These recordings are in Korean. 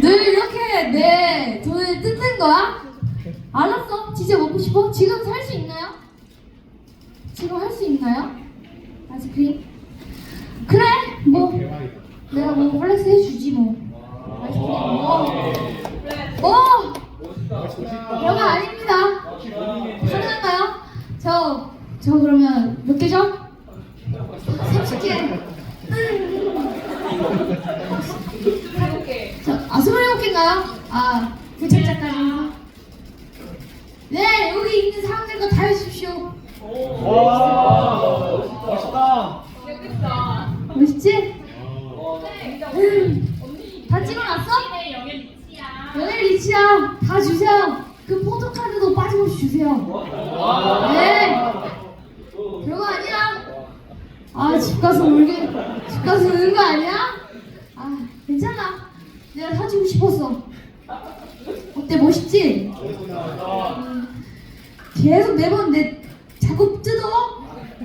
늘 이렇게 내 돈을 뜯는 거야? 알았어. 진짜 먹고 싶어? 지금 살 수 있나요? 지금 할 수 있나요? 아이스크림? 그래. 뭐 내가 뭐 플렉스 해주지 뭐. 아이스크림 뭐. 뭐. 별거 아닙니다. 가능한가요? 저, 저 그러면 몇 개죠? 30개. 저, 아, 27개인가요? 아, 부착자까지. 네, 여기 있는 사람들 거다 해주십시오. 와 멋있다. 멋있지? 음, 다 찍어놨어? 연애 리치야, 다 주세요. 그 포토카드도 빠짐없이 주세요. 네. 별거 아니야. 아, 집 가서 울게, 집 가서 우는 거 아니야? 내가 사주고 싶었어. 어때, 멋있지? 음, 계속 매번 내 자꾸 뜯어.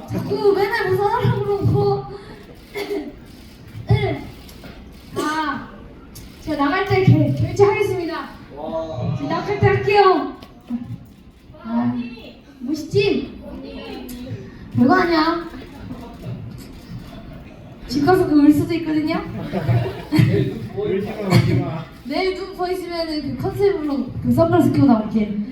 자꾸 맨날 뭐 사달라고 그러고. 아, 제가 나갈 때 결, 결제하겠습니다. 제가 나갈 때 할게요. 아, 멋있지? 별거 아니야. 집 가서 그울 수도 있거든요. 내일 눈 보이시면은 그 컨셉으로 그 선글라스 끼고 나올게.